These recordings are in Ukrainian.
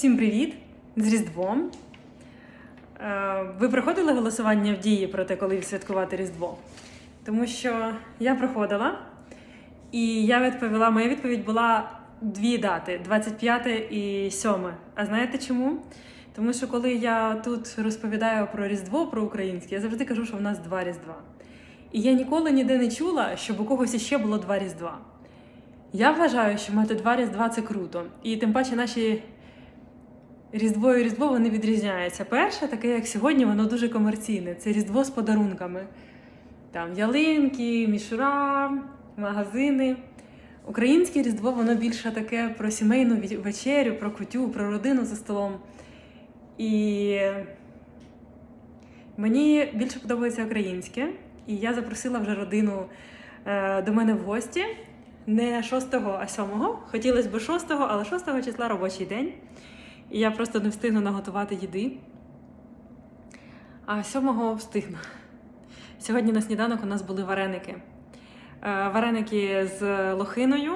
Всім привіт! З Різдвом. Е, Ви проходили голосування в дії про те, коли святкувати Різдво? Тому що я проходила, і я відповіла, моя відповідь була дві дати: 25 і 7. А знаєте чому? Тому що коли я тут розповідаю про Різдво, про українське, я завжди кажу, що в нас два Різдва. І я ніколи ніде не чула, щоб у когось іще було два Різдва. Я вважаю, що мати два Різдва це круто. І тим паче наші Різдво і Різдво вони відрізняються. Перше, таке як сьогодні, воно дуже комерційне. Це Різдво з подарунками. Там ялинки, мішура, магазини. Українське Різдво воно більше таке про сімейну вечерю, про кутю, про родину за столом. І мені більше подобається українське. І я запросила вже родину е, до мене в гості. Не 6, а 7. Хотілося б 6, але 6 числа робочий день. І я просто не встигну наготувати їди. А 7 встигну. Сьогодні на сніданок у нас були вареники. Е, Вареники з лохиною,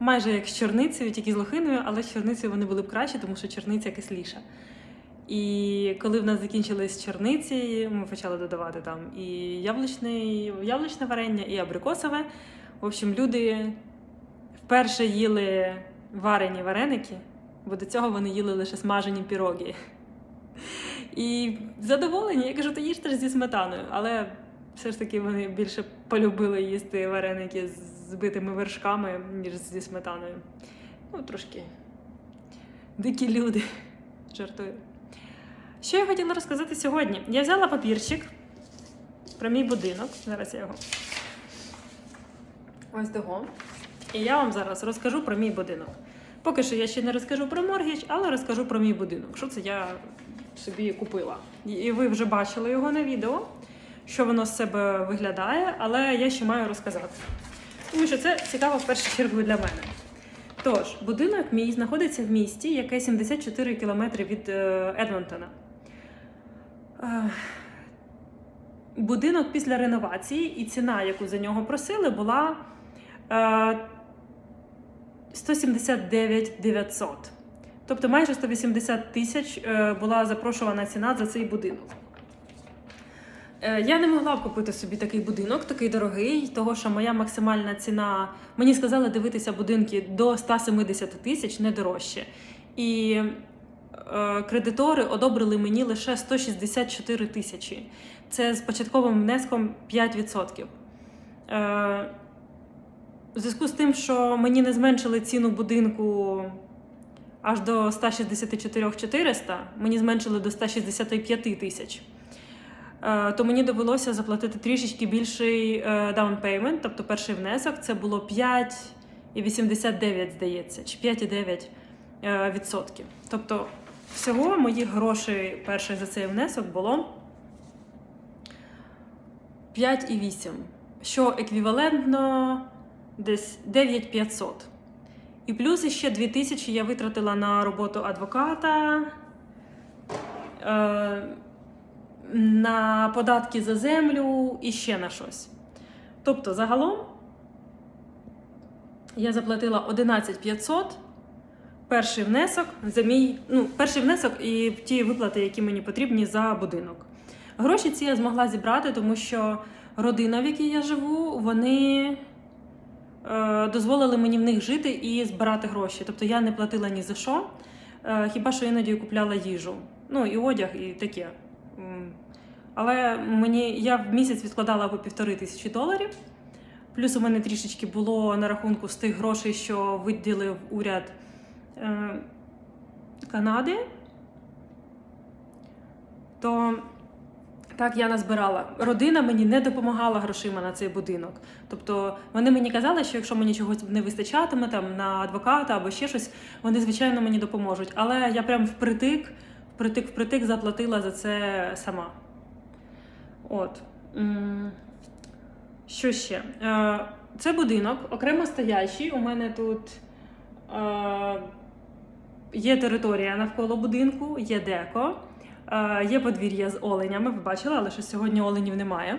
майже як з чорницею, тільки з лохиною, але з чорницею вони були б краще, тому що чорниця кисліша. І коли в нас закінчились чорниці, ми почали додавати там і яблучний, яблучне варення, і абрикосове. В общем, люди вперше їли варені вареники, бо до цього вони їли лише смажені піроги. І задоволені, я кажу, то їжте ж зі сметаною, але все ж таки вони більше полюбили їсти вареники з збитими вершками, ніж зі сметаною. Ну, трошки дикі люди. Жартую. Що я хотіла розказати сьогодні? Я взяла папірчик про мій будинок. Зараз я його ось того. І я вам зараз розкажу про мій будинок. Поки що я ще не розкажу про моргіч, але розкажу про мій будинок. Що це я собі купила. І ви вже бачили його на відео, що воно з себе виглядає, але я ще маю розказати. Тому що це цікаво в першу чергу для мене. Тож, будинок мій знаходиться в місті, яке 74 кілометри від е, Едмонтона. Е, Будинок після реновації і ціна, яку за нього просили, була е, 179 900. Тобто майже 180 тисяч е, була запрошувана ціна за цей будинок. Е, Я не могла купити собі такий будинок, такий дорогий, того що моя максимальна ціна. Мені сказали дивитися будинки до 170 тисяч, не дорожче. І е, кредитори одобрили мені лише 164 тисячі. Це з початковим внеском 5%. Е, у зв'язку з тим, що мені не зменшили ціну будинку аж до 164 400, мені зменшили до 165 тисяч. Е, То мені довелося заплатити трішечки більший payment, тобто перший внесок. Це було 5,89, здається, чи 5,9 е, відсотків. Тобто, всього моїх грошей перший за цей внесок було 5,8, що еквівалентно десь 9500. І плюс ще 2000 я витратила на роботу адвоката, е, на податки за землю і ще на щось. Тобто, загалом я заплатила 11500 перший внесок за мій, ну, перший внесок і ті виплати, які мені потрібні за будинок. Гроші ці я змогла зібрати, тому що родина, в якій я живу, вони дозволили мені в них жити і збирати гроші. Тобто я не платила ні за що, е, хіба що іноді купляла їжу. Ну і одяг, і таке. Але мені я в місяць відкладала по півтори тисячі доларів. Плюс у мене трішечки було на рахунку з тих грошей, що виділив уряд е, Канади. То так я назбирала. Родина мені не допомагала грошима на цей будинок. Тобто вони мені казали, що якщо мені чогось не вистачатиме там на адвоката або ще щось, вони звичайно мені допоможуть. Але я прям впритик, впритик, впритик заплатила за це сама. От. Що ще? Е, Це будинок окремо стоящий. У мене тут е, є територія навколо будинку, є деко. Е, Є подвір'я з оленями, ви бачили, але що сьогодні оленів немає.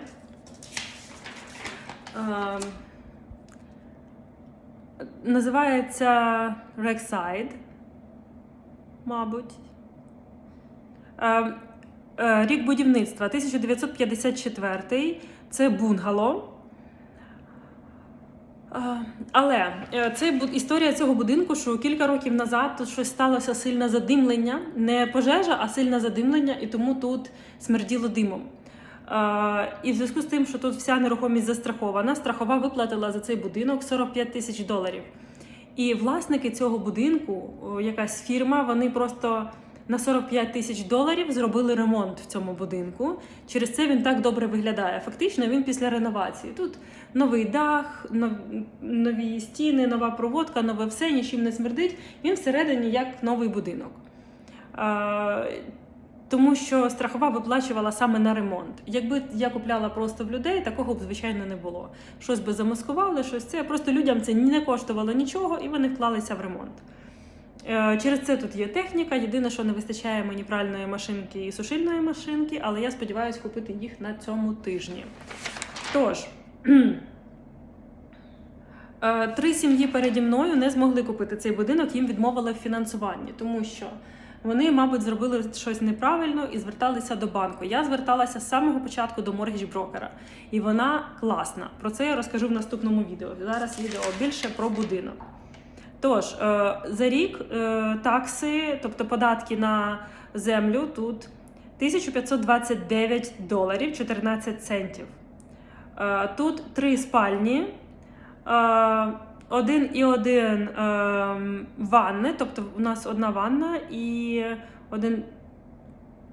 Е, Називається Рексайд. мабуть. Е, рік будівництва 1954. Це бунгало. Е, Але е, це історія цього будинку, що кілька років назад тут щось сталося сильне задимлення, не пожежа, а сильне задимлення, і тому тут смерділо димом. Е, І в зв'язку з тим, що тут вся нерухомість застрахована, страхова виплатила за цей будинок 45 тисяч доларів. І власники цього будинку, якась фірма, вони просто на 45 тисяч доларів зробили ремонт в цьому будинку. Через це він так добре виглядає. Фактично, він після реновації. Тут новий дах, нові стіни, нова проводка, нове все, нічим не смердить. Він всередині як новий будинок. Тому що страхова виплачувала саме на ремонт. Якби я купляла просто в людей, такого б звичайно не було. Щось би замаскували, щось це. Просто людям це не коштувало нічого, і вони вклалися в ремонт. Е, Через це тут є техніка. Єдине, що не вистачає мені пральної машинки і сушильної машинки, але я сподіваюся купити їх на цьому тижні. Тож. е, Три сім'ї переді мною не змогли купити цей будинок, їм відмовили в фінансуванні, тому що вони, мабуть, зробили щось неправильно і зверталися до банку. Я зверталася з самого початку до моргідж-брокера, і вона класна. Про це я розкажу в наступному відео. Зараз відео більше про будинок. Тож, е, за рік е, такси, тобто податки на землю, тут 1529 доларів 14 центів. Е, Тут три спальні, один і один ванни, тобто у нас одна ванна і один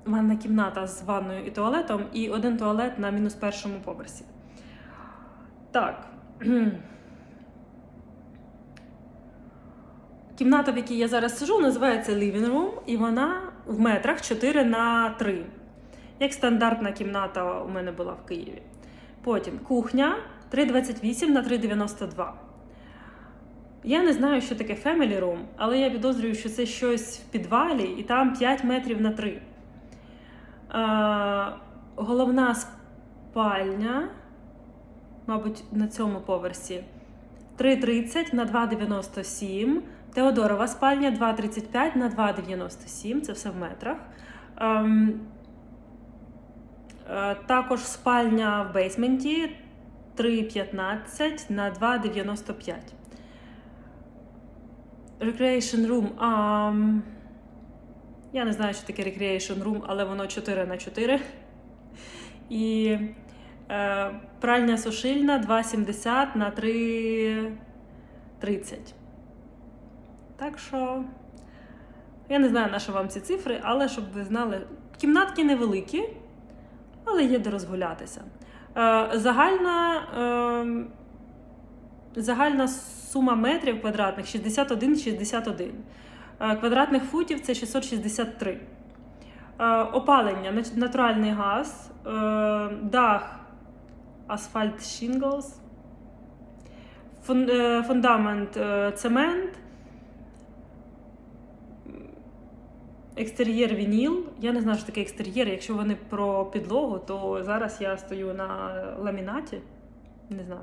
ванна кімната з ванною і туалетом, і один туалет на мінус першому поверсі. Так. Кімната, в якій я зараз сижу, називається Living Room, і вона в метрах 4 на 3. Як стандартна кімната у мене була в Києві. Потім кухня 3,28 на 3,92. Я не знаю, що таке Family Room, але я підозрюю, що це щось в підвалі, і там 5 метрів на 3. Е, головна спальня, мабуть, на цьому поверсі 3,30 на 2,97. Теодорова спальня 2,35 на 2,97. Це все в метрах. Ем, е, також спальня в бейсменті 3,15 на 2,95. Recreation room. ам, я не знаю, що таке recreation room, але воно 4 на 4. І е, пральня сушильна 2,70 на 3,30. Так що, я не знаю, на що вам ці цифри, але щоб ви знали, кімнатки невеликі, але є де розгулятися. Е, загальна, е, загальна сума метрів квадратних 61,61. Е, квадратних футів це 663. Е, опалення, натуральний газ, дах, асфальт е, фундамент цемент, Екстер'єр вініл. Я не знаю, що таке екстер'єр. Якщо вони про підлогу, то зараз я стою на ламінаті. Не знаю.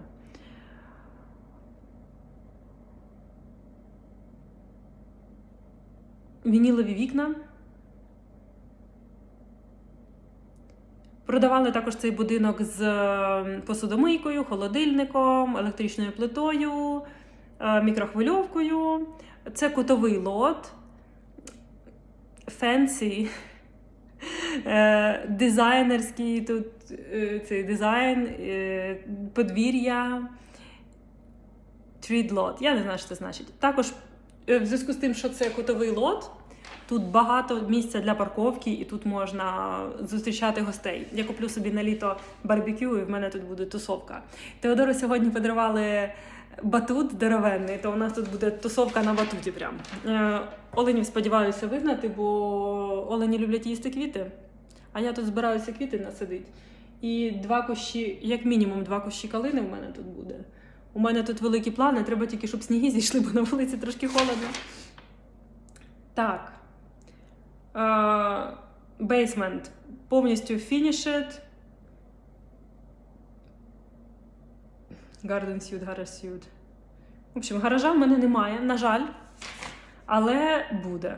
Вінілові вікна. Продавали також цей будинок з е, посудомийкою, холодильником, електричною плитою, е, мікрохвильовкою. Це кутовий лот фенсі, е, дизайнерський тут е, цей дизайн, е, подвір'я, трідлот. Я не знаю, що це значить. Також, в зв'язку з тим, що це кутовий лот, тут багато місця для парковки, і тут можна зустрічати гостей. Я куплю собі на літо барбекю, і в мене тут буде тусовка. Теодору сьогодні подарували батут здоровенний, то у нас тут буде тусовка на батуті. Прям. Е, Оленів сподіваюся вигнати, бо олені люблять їсти квіти. А я тут збираюся квіти насадити. І два кущі, як мінімум, два кущі калини в мене тут буде. У мене тут великі плани, треба тільки, щоб сніги зійшли, бо на вулиці трошки холодно. Так. Бейсмент повністю finished. Garden suite, garage suite. В общем, гаража в мене немає, на жаль, але буде.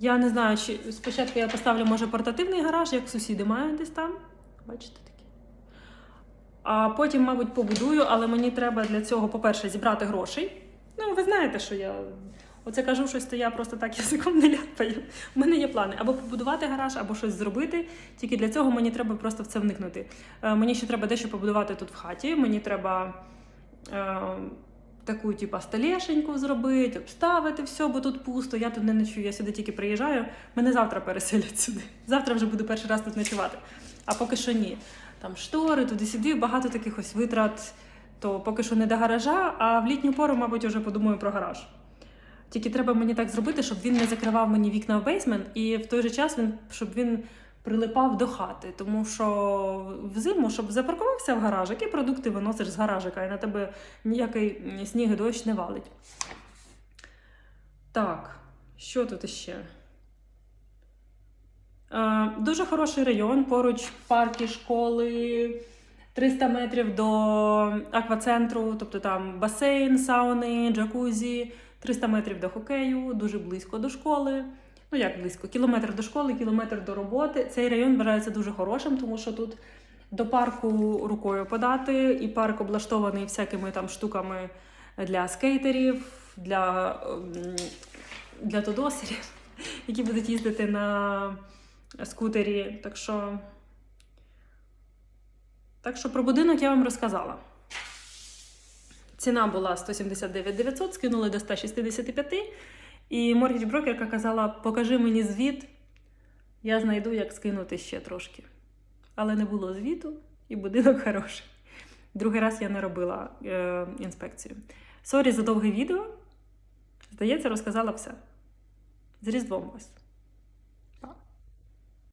Я не знаю, чи спочатку я поставлю, може, портативний гараж, як сусіди мають десь там. Бачите такі. А потім, мабуть, побудую, але мені треба для цього, по-перше, зібрати грошей. Ну, ви знаєте, що я. Оце кажу щось, то я просто так язиком не ляпаю. У мене є плани або побудувати гараж, або щось зробити. Тільки для цього мені треба просто в це вникнути. Е, мені ще треба дещо побудувати тут в хаті. Мені треба е, таку, типу, столешеньку зробити, обставити все, бо тут пусто. Я тут не ночую, я сюди тільки приїжджаю. Мене завтра переселять сюди. Завтра вже буду перший раз тут ночувати. А поки що ні. Там штори, туди-сюди, багато таких ось витрат. То поки що не до гаража, а в літню пору, мабуть, вже подумаю про гараж. Тільки треба мені так зробити, щоб він не закривав мені вікна в бейсмент, і в той же час він, щоб він прилипав до хати. Тому що взиму, щоб запаркувався в гараж, які продукти виносиш з гаражика, і на тебе ніякий сніг і дощ не валить. Так, що тут іще? Е, дуже хороший район, поруч парки, школи. 300 метрів до аквацентру, тобто там басейн, сауни, джакузі, 300 метрів до хокею, дуже близько до школи. Ну як близько? Кілометр до школи, кілометр до роботи. Цей район вважається дуже хорошим, тому що тут до парку рукою подати, і парк облаштований всякими там штуками для скейтерів, для, ем, для тодосерів, які будуть їздити на скутері. Так що. Так що про будинок я вам розказала. Ціна була 179 900, скинули до 165. І моргідж-брокерка казала: покажи мені звіт, я знайду, як скинути ще трошки. Але не було звіту, і будинок хороший. Другий раз я не робила е, інспекцію. Сорі за довге відео. Здається, розказала все. З Різдвом вас.